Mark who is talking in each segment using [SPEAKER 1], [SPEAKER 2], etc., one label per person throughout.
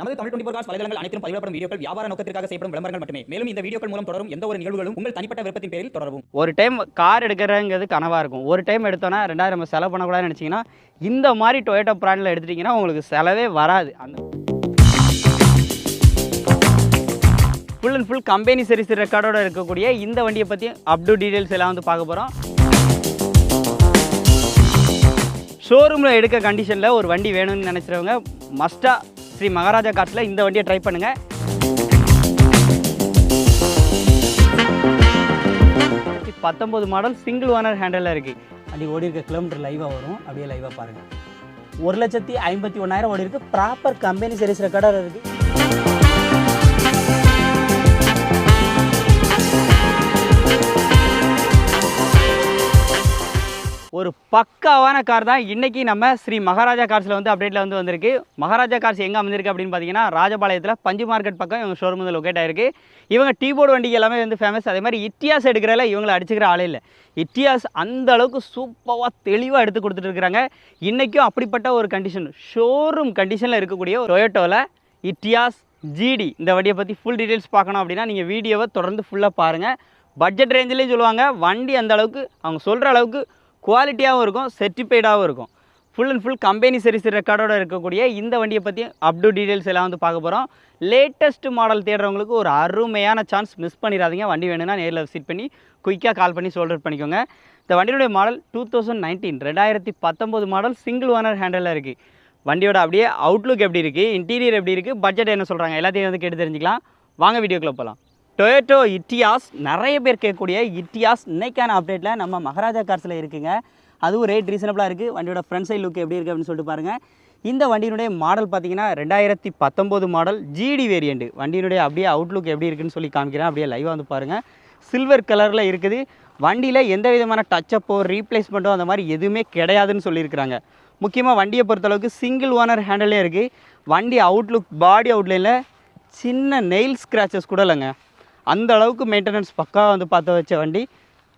[SPEAKER 1] நமது Tamil twenty cos வலைதளங்கள் அனைத்தும் பதிவிடப்படும் வீடியோக்கள் வியாபார நோக்கத்திற்காக செய்யப்படும் விளம்பரங்கள் மட்டுமே. மேலும் இந்த வீடியோக்கள் மூலம் தொடரும் எந்த ஒரு நிகழ்வுகளும் உங்கள் தனிப்பட்ட விருப்பத்தின் பேரில் தொடரும்
[SPEAKER 2] ஒரு டைம் கார் எடுக்கிறங்கிறது கனவாக இருக்கும். ஒரு டைம் எடுத்தோன்னா ரெண்டாயிரம் நம்ம செலவு பண்ணக்கூடாதுன்னு நினச்சிங்கன்னா இந்த மாதிரி டொயோட்டோ பிராண்டில் எடுத்துட்டிங்கன்னா உங்களுக்கு செலவே வராது. அந்த full and full company service ரெக்கார்டோட இருக்கக்கூடிய இந்த வண்டியை பற்றி அப்டூ டீட்டெயில்ஸ் எல்லாம் வந்து பார்க்க போகிறோம் ஷோரூமில் எடுக்க கண்டிஷனில் ஒரு வண்டி வேணும்னு நினச்சிறவங்க மஸ்ட்டாக ஸ்ரீ மகாராஜா காட்டில் இந்த வண்டியை ட்ரை பண்ணுங்கள் பத்தொம்போது மாடல் சிங்கிள் ஓனர் ஹேண்டலில் இருக்குது
[SPEAKER 3] அப்படி ஓடி இருக்க கிலோமீட்டர் லைவாக வரும். அப்படியே லைவாக பாருங்கள் ஒரு லட்சத்தி ஐம்பத்தி ஒன்றாயிரம் ஓடி இருக்குது ப்ராப்பர் கம்பெனி சர்வீஸ் ரெக்கார்டாக இருக்குது
[SPEAKER 2] ஒரு பக்காவான கார் தான் இன்றைக்கி நம்ம ஸ்ரீ மகாராஜா கார்ஸில் வந்து அப்டேட்டில் வந்து வந்திருக்கு. மகாராஜா கார்ஸ் எங்கே வந்திருக்கு அப்படின்னு பார்த்தீங்கன்னா ராஜபாளையத்தில் பஞ்சு மார்க்கெட் பக்கம் இவங்க ஷோரூம் வந்து லொக்கேட் ஆயிருக்கு. இவங்க டீ போர்டு வண்டிக்கு எல்லாமே வந்து ஃபேமஸ் அதே மாதிரி இட்டியாஸ் எடுக்கிறல இவங்களை அடிச்சுக்கிற ஆளே இல்லை. இட்டியாஸ் அந்த அளவுக்கு சூப்பராக தெளிவாக எடுத்து கொடுத்துட்டு இருக்கிறாங்க இன்றைக்கும் அப்படிப்பட்ட ஒரு கண்டிஷன் ஷோரூம் கண்டிஷனில் இருக்கக்கூடிய டொயோட்டோவில் இட்டியாஸ் ஜிடி இந்த வண்டியை பற்றி ஃபுல் டீட்டெயில்ஸ் பார்க்கணும் அப்படின்னா நீங்கள் வீடியோவை தொடர்ந்து ஃபுல்லாக பாருங்கள் பட்ஜெட் ரேஞ்சிலேயும் சொல்லுவாங்க. வண்டி அந்த அளவுக்கு அவங்க சொல்கிற அளவுக்கு குவாலிட்டியாகவும் இருக்கும் செர்டிஃபைடாகவும் இருக்கும். Full and full company service ரெக்கார்டோட இருக்கக்கூடிய இந்த வண்டியை பற்றி அப்டு டீட்டெயில்ஸ் எல்லாம் வந்து பார்க்க போகிறோம் லேட்டஸ்ட் மாடல் தேடுறவங்களுக்கு ஒரு அருமையான சான்ஸ் மிஸ் பண்ணிடாதீங்க. வண்டி வேணும்னா நேரில் விசிட் பண்ணி குயிக்காக கால் பண்ணி சோல்டர் பண்ணிக்கோங்க. இந்த வண்டியுடைய மாடல் டூ தௌசண்ட் நைன்டீன் ரெண்டாயிரத்தி பத்தொம்போது மாடல் சிங்கிள் ஓனர் ஹேண்டலில் இருக்குது வண்டியோட அப்படியே அவுட்லுக் எப்படி இருக்குது இன்டீரியர் எப்படி இருக்குது பட்ஜெட் என்ன சொல்கிறாங்க எல்லாத்தையும் வந்து கேட்டு தெரிஞ்சுக்கலாம். வாங்க வீடியோக்குள்ளே போகலாம் டொயோட்டோ இட்டியாஸ் நிறைய பேர் கேட்கக்கூடிய இட்டியாஸ். இன்னைக்கான அப்டேட்டில் நம்ம மகாராஜா கார்ஸில் இருக்குங்க. அதுவும் ரேட் ரீசனபிளாக இருக்குது வண்டியோட ஃப்ரண்ட் சைட் லுக் எப்படி இருக்குது அப்படின்னு சொல்லிட்டு பாருங்கள் இந்த வண்டியினுடைய மாடல் பார்த்தீங்கன்னா ரெண்டாயிரத்தி பத்தொம்போது மாடல் ஜிடி வேரியண்ட் வண்டியினுடைய அப்படியே அவுட்லுக் எப்படி இருக்குன்னு சொல்லி காமிக்கிறேன். அப்படியே லைவாக வந்து பாருங்கள் சில்வர் கலரில் இருக்குது. வண்டியில் எந்த விதமான டச்சப்போ ரீப்ளேஸ்மெண்ட்டோ அந்த மாதிரி எதுவுமே கிடையாதுன்னு சொல்லியிருக்கிறாங்க. முக்கியமாக வண்டியை பொறுத்தளவுக்கு சிங்கிள் ஓனர் ஹேண்டலே இருக்குது வண்டி அவுட்லுக் பாடி அவுட்லைனில் சின்ன நெயில் ஸ்க்ராச்சஸ் கூட இல்லைங்க. அந்த அளவுக்கு மெயின்டெனன்ஸ் பக்கா வந்து பார்த்து வச்ச வண்டி.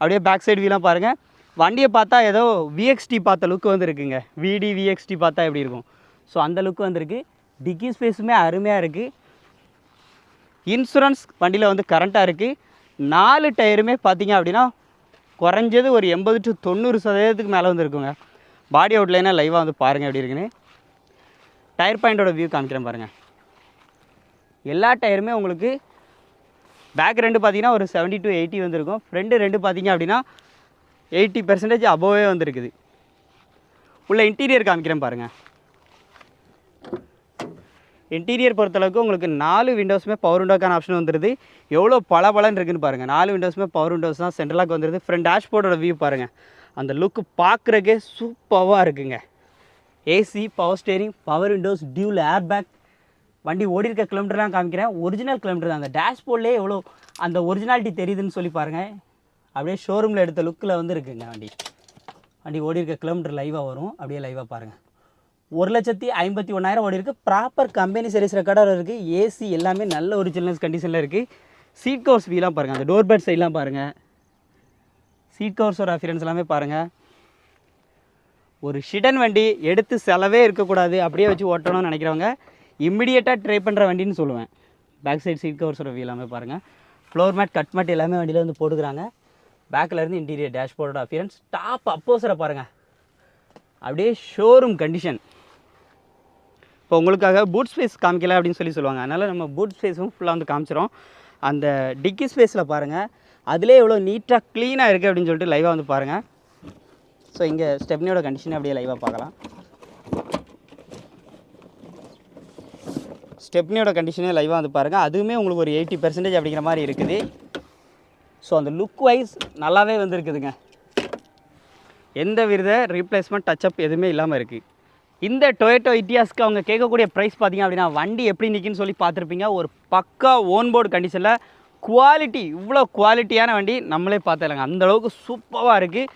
[SPEAKER 2] அப்படியே பேக் சைடு வீலாம் பாருங்கள் வண்டியை பார்த்தா ஏதோ விஎக்ஸ்டி பார்த்த லுக்கு வந்து இருக்குங்க விடி விஎக்ஸ்டி பார்த்தா எப்படி இருக்கும்? ஸோ அந்த லுக்கு வந்திருக்கு. டிக்கி ஸ்பேஸுமே அருமையாக இருக்குது இன்சூரன்ஸ் வண்டியில் வந்து கரண்ட்டாக இருக்குது நாலு டயருமே பார்த்தீங்க அப்படின்னா குறைஞ்சது ஒரு எண்பது டு தொண்ணூறு சதவீதத்துக்கு மேலே வந்து இருக்குங்க பாடி அவுட்லைனாக லைவாக வந்து பாருங்கள் எப்படி இருக்குன்னு. டயர் பாயிண்டோட வியூ காமிக்கிறேன் பாருங்கள் எல்லா டயருமே உங்களுக்கு பேக் ரெண்டு பார்த்தீங்கன்னா ஒரு 70 டு எயிட்டி வந்திருக்கும். ஃப்ரெண்டு ரெண்டு பார்த்தீங்க அப்படின்னா எயிட்டி பெர்சன்டேஜ் அபோவே வந்திருக்குது. உள்ள இன்டீரியர் காமிக்கிறேன் பாருங்கள் இன்டீரியர் பொறுத்தளவுக்கு உங்களுக்கு நாலு விண்டோஸுமே பவர் விண்டோக்கான ஆப்ஷன் வந்துடுது எவ்வளோ பளபளன்னு இருக்குன்னு பாருங்கள் நாலு விண்டோஸுமே பவர் விண்டோஸ் தான் சென்ட்ரலாக வந்துடுது ஃப்ரண்ட் டேஷ்போர்டோட வியூ பாருங்கள் அந்த லுக்கு பார்க்குறக்கே சூப்பராக இருக்குங்க. AC power steering power windows dual air bag வண்டி ஓடி இருக்க கிலோமீட்டர்லாம் காமிக்கிறேன். ஒரிஜினல் கிலோமீட்டர் தான் அந்த டேஷ்போர்ட்லேயே எவ்வளோ அந்த ஒரிஜினாலிட்டி தெரியுதுன்னு சொல்லி பாருங்கள் அப்படியே ஷோரூமில் எடுத்த லுக்கில் வந்து இருக்குங்க வண்டி. வண்டி ஓடி இருக்க கிலோமீட்டர் லைவாக வரும். அப்படியே லைவாக பாருங்கள் ஒரு லட்சத்தி ஐம்பத்தி ஒன்றாயிரம் ஓடி இருக்குது ப்ராப்பர் கம்பெனி சர்வீஸ் ரெக்கார்டோட இருக்குது ஏசி எல்லாமே நல்ல ஒரிஜினல்ஸ் கண்டிஷனில் இருக்குது சீட் கவர்ஸ் வீலாம் பாருங்கள் அந்த டோர் பெட் சைட்லாம் பாருங்கள் சீட் கவர்ஸோட அஃபியரன்ஸ் எல்லாமே பாருங்கள் ஒரு ஷிடன் வண்டி எடுத்து செலவே இருக்கக்கூடாது. அப்படியே வச்சு ஓட்டணும்னு நினைக்கிறவங்க இம்மிடியேட்டாக ட்ரை பண்ணுற வண்டின்னு சொல்லுவேன். பேக் சைட் சீட் கவர்ஸோட வியூ எல்லாமே பாருங்கள் ஃப்ளோர் மேட் கட் மேட் எல்லாமே வண்டியில் வந்து போட்டுக்கிறாங்க. பேக்கில் இருந்து இன்டீரியர் டேஷ்போர்டோட அஃபியரன்ஸ் டாப் அப்போசரை பாருங்கள் அப்படியே ஷோரூம் கண்டிஷன் இப்போ உங்களுக்காக பூட் ஸ்பேஸ் காமிக்கல அப்படின்னு சொல்லி சொல்லுவாங்க. அதனால் நம்ம பூட் ஸ்பேஸும் ஃபுல்லாக வந்து காமிச்சிரும். அந்த டிக்கி ஸ்பேஸில் பாருங்கள் அதிலே எவ்வளோ நீட்டாக க்ளீனாக இருக்குது அப்படின்னு சொல்லிட்டு லைவாக வந்து பாருங்கள் ஸோ இங்கே ஸ்டெப்னியோட கண்டிஷனை அப்படியே லைவாக பார்க்கலாம். ஸ்டெப்னியோட கண்டிஷனே லைவாக வந்து பாருங்கள் அதுவுமே உங்களுக்கு ஒரு எயிட்டி பெர்சன்டேஜ் அப்படிங்கிற மாதிரி இருக்குது. ஸோ அந்த லுக் வைஸ் நல்லாவே வந்துருக்குதுங்க. எந்த வித ரீப்ளேஸ்மெண்ட் டச்சப் எதுவுமே இல்லாமல் இருக்குது இந்த டொயேட்டோ இட்டியாஸ்க்கு அவங்க கேட்கக்கூடிய ப்ரைஸ் பார்த்தீங்க அப்படின்னா வண்டி எப்படி நிற்கின்னு சொல்லி பார்த்துருப்பீங்க. ஒரு பக்கா ஓன் போர்டு கண்டிஷனில் குவாலிட்டி இவ்வளோ குவாலிட்டியான வண்டி நம்மளே பார்த்துலங்க அந்த அளவுக்கு சூப்பராக இருக்குது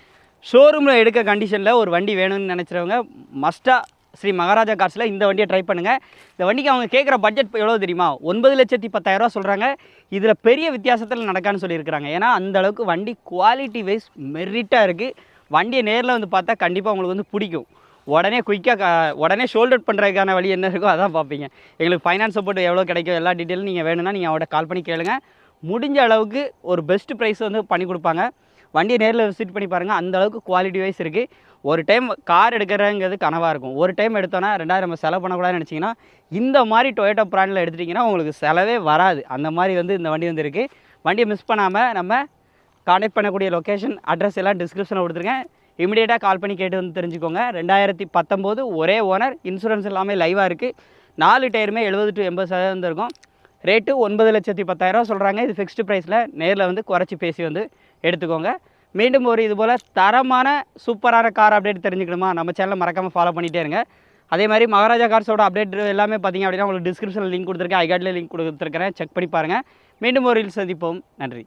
[SPEAKER 2] ஷோரூமில் எடுக்க கண்டிஷனில் ஒரு வண்டி வேணும்னு நினச்சிறவங்க மஸ்ட்டாக ஸ்ரீ மகாராஜா கார்ஸில் இந்த வண்டியை ட்ரை பண்ணுங்கள் இந்த வண்டிக்கு அவங்க கேட்குற பட்ஜெட் எவ்வளோ தெரியுமா? ஒன்பது லட்சத்தி பத்தாயிரரூவா சொல்கிறாங்க இதில் பெரிய வித்தியாசத்தில் நடக்கான்னு சொல்லியிருக்கிறாங்க. ஏன்னா அந்த அளவுக்கு வண்டி குவாலிட்டி வைஸ் மெரிட்டாக இருக்குது வண்டியை நேரில் வந்து பார்த்தா கண்டிப்பாக உங்களுக்கு வந்து பிடிக்கும். உடனே குயிக்காக உடனே ஷோல்டர் பண்ணுறதுக்கான வழி என்ன இருக்கோ அதான் பார்ப்பீங்க. எங்களுக்கு ஃபைனான்ஸ் சப்போர்ட் எவ்வளோ கிடைக்கும் எல்லா டீட்டெயிலும் நீங்கள் வேணும்னா நீங்கள் அவட கால் பண்ணி கேளுங்க. முடிஞ்ச அளவுக்கு ஒரு பெஸ்ட் ப்ரைஸ் வந்து பண்ணி கொடுப்பாங்க. வண்டியை நேரில் விசிட் பண்ணி பாருங்கள் அந்த அளவுக்கு குவாலிட்டி வைஸ் இருக்குது ஒரு டைம் கார் எடுக்கிறங்கிறது கனவாக இருக்கும். ஒரு டைம் எடுத்தோன்னா ரெண்டாயிரம் நம்ம செலவு பண்ணக்கூடாதுன்னு நினச்சிங்கன்னா இந்த மாதிரி டொயோட்டோ ப்ராண்டில் எடுத்துட்டிங்கன்னா உங்களுக்கு செலவே வராது. அந்த மாதிரி வந்து இந்த வண்டி வந்து இருக்குது வண்டியை மிஸ் பண்ணாமல் நம்ம கான்டாக்ட் பண்ணக்கூடிய லொக்கேஷன் அட்ரஸ் எல்லாம் டிஸ்கிரிப்ஷனில் கொடுத்துருக்கேன். இமிடியேட்டாக கால் பண்ணி கேட்டு வந்து தெரிஞ்சுக்கோங்க. ரெண்டாயிரத்தி பத்தொம்போது ஒரே ஓனர் இன்சூரன்ஸ் எல்லாமே லைவாக இருக்குது நாலு டயருமே எழுபது டு எண்பது சதவீதம் இருக்கும் ரேட்டு ஒன்பது லட்சத்தி பத்தாயிரம் சொல்கிறாங்க இது ஃபிக்ஸ்டு ப்ரைஸில் நேரில் வந்து குறைச்சி பேசி வந்து எடுத்துக்கோங்க. மீண்டும் ஒரு இது போல் தரமான சூப்பரான கார் அப்டேட் தெரிஞ்சுக்கணுமா? நம்ம சேனலை மறக்காமல் ஃபாலோ பண்ணிகிட்டே இருங்க. அதே மாதிரி மகாராஜா கார்ஸோட அப்டேட் எல்லாமே பார்த்தீங்க அப்படின்னா உங்களுக்கு டிஸ்கிரிப்ஷனில் லிங்க் கொடுத்துருக்கேன். ஐகார்டில் லிங்க் கொடுத்துருக்கிறேன். செக் பண்ணி பாருங்கள் மீண்டும் ஒரு ரீல் சந்திப்போம். நன்றி.